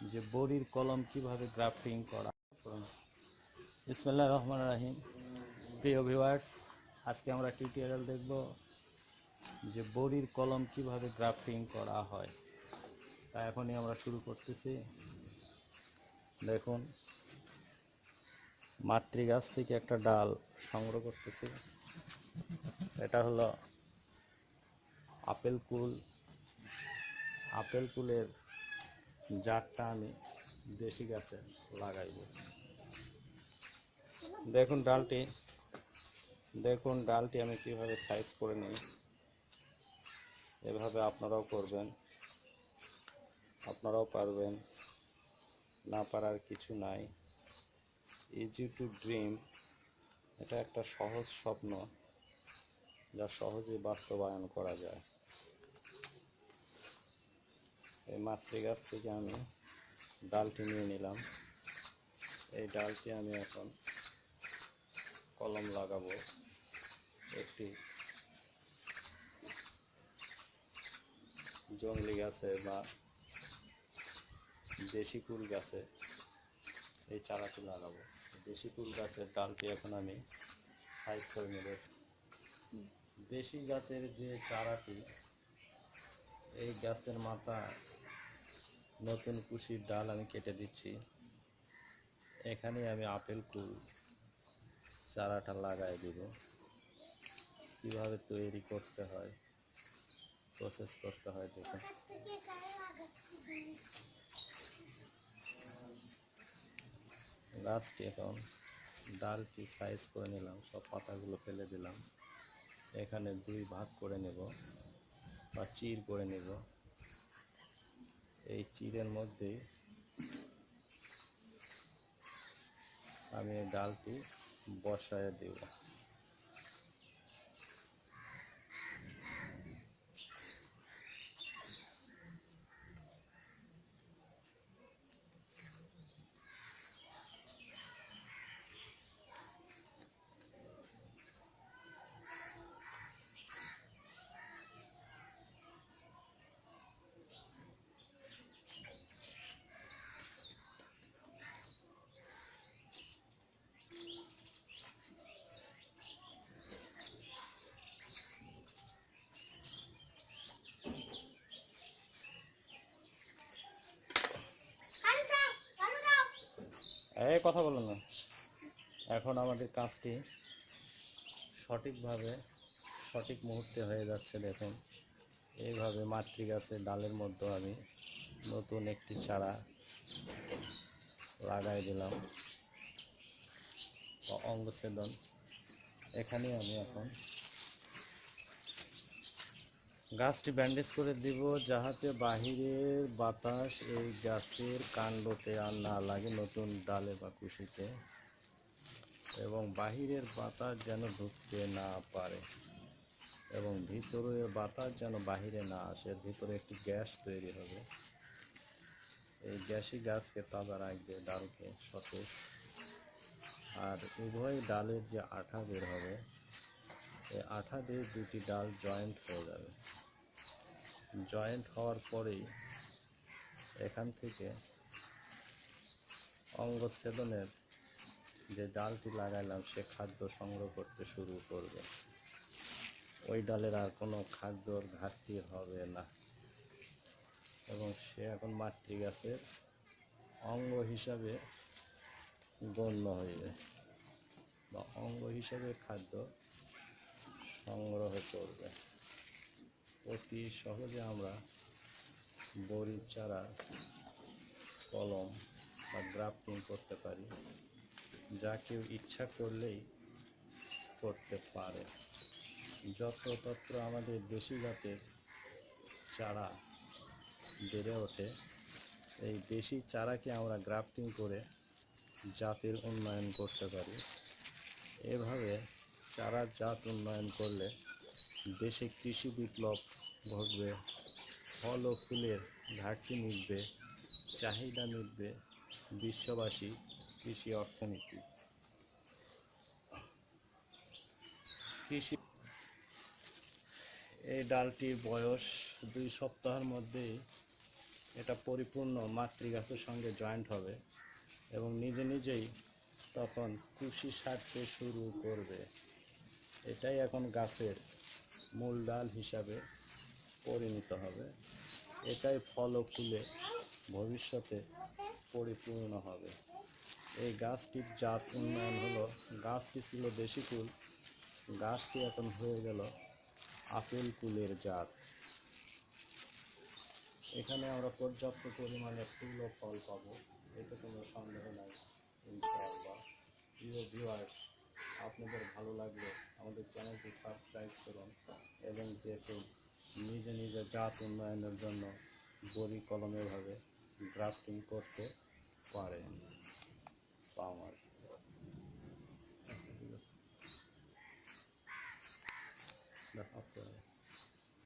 যে বড়ির কলম কীভাবে গ্রাফটিং করা ইসমাল্লাহ রহমান রাহিম। প্রিয় ভিউয়ার্স আজকে আমরা টিউটোরিয়াল দেখব যে বড়ির কলম কীভাবে গ্রাফটিং করা হয়। তা এখনই আমরা শুরু করতেছি। দেখুন, মাতৃগাছ থেকে একটা ডাল সংগ্রহ করতেছি। এটা হলো আপেল কুল। আপেল কুলের জাতটা আমি দেশি গাছে লাগাইব। দেখুন ডালটি দেখুন ডালটি আমি কীভাবে সাইজ করে নিই। এভাবে আপনারাও করবেন, আপনারাও পারবেন। না পারার কিছু নাই। ইজি টু ড্রিম এটা একটা সহজ স্বপ্ন যা সহজেই বাস্তবায়ন করা যায়। এই মাতৃ গাছ থেকে আমি ডালটি নিয়ে নিলাম। এই ডালটি আমি এখন কলম লাগাবো একটি জংলি গাছে বা দেশি কুল গাছে। এই চারাটি লাগাবো। দেশি কুল গাছের ডালটি এখন আমি সাইজ করে নেব। দেশি জাতের যে চারাটি, এই গাছের মাথা নতুন কুশির ডাল আমি কেটে দিচ্ছি। এখানে আমি আপেল, কুল, চারাটা লাগাই দিব। কীভাবে তৈরি করতে হয় প্রসেস করতে হয় দেখুন গাছটি এখন ডালটি সাইজ করে নিলাম, সব পাতাগুলো ফেলে দিলাম। এখানে দুই ভাগ করে নেব, বা চির করে নেব। এই চিড়ের মধ্যে আমি ডালটি বসায় দেব। এই কথা বলো না। এখন আমাদের কাজটি সঠিকভাবে, সঠিক মুহূর্তে হয়ে যাচ্ছে দেখুন। এইভাবে মাতৃগাছের ডালের মধ্যে আমি নতুন একটি চারা লাগাই দিলাম। অঙ্গছেদন এখানে আমি এখন গাছটি ব্যান্ডেজ করে দিব যাহাতে বাহিরের বাতাস এই গাছের কাণ্ডতে আর না লাগে নতুন ডালে বা কুশিতে এবং বাহিরের বাতাস যেন ঢুকতে না পারে এবং ভিতরের বাতাস যেন বাহিরে না আসে, ভিতরে একটি গ্যাস তৈরি হবে। এই গ্যাসই গাছকে তাজা রাখবে, ডালকে সতেজ। আর উভয় ডালের যে আঠা বের হবে এই আঠা দিয়ে দুটি ডাল জয়েন্ট হয়ে যাবে। জয়েন্ট হওয়ার পরেই এখান থেকে অঙ্গছেদনের যে ডালটি লাগাইলাম, সে খাদ্য সংগ্রহ করতে শুরু করবে। ওই ডালের আর কোনো খাদ্যর ঘাটতি হবে না। এবং সে এখন মাতৃগাছের অঙ্গ হিসাবে গণ্য হইবে। বা অঙ্গ হিসাবে খাদ্য সংগ্রহ করবে। অতি সহজে আমরা বড়ির চারা, কলম বা গ্রাফটিং করতে পারি, যা কেউ ইচ্ছা করলেই করতে পারে। যত্রতত্র আমাদের দেশি জাতের চারা বেড়ে ওঠে, এই দেশি চারাকে আমরা গ্রাফটিং করে জাতের উন্নয়ন করতে পারি। এভাবে চারা জাত উন্নয়ন করলে দেশে কৃষি বিপ্লব ঘটবে, ফল ও ফুলের ঘাটতি মিটবে, চাহিদা মিটবে বিশ্ববাসী কৃষি অর্থনীতি। কৃষি এই ডালটির বয়স দুই সপ্তাহের মধ্যেই এটা পরিপূর্ণ মাতৃগাছের সঙ্গে জয়েন্ট হবে এবং নিজে নিজেই তখন কৃষি সারতে শুরু করবে। এটাই এখন গাছের মূল ডাল হিসাবে পরিণত হবে। এটাই ফল ও ফুলে ভবিষ্যতে পরিপূর্ণ হবে। এই গাছটির জাত উন্নয়ন হলো, গাছটি ছিল দেশি কুল, গাছটি এখন হয়ে গেল আপেল কুলের জাত। এখানে আমরা পর্যাপ্ত পরিমাণে ফুল ও ফল পাবো, এতে কোনো সন্দেহ নাই, ইনশাআল্লাহ। প্রিয় ভিউয়ার্স আপনাদের ভালো লাগলে আমাদের চ্যানেলটি সাবস্ক্রাইব করুন এবং দেখুন নিজে নিজে জাত উন্নয়নের জন্য বড়ি কলমেভাবে ড্রাফটিং করতে পারেন। পাওয়ার আপনারা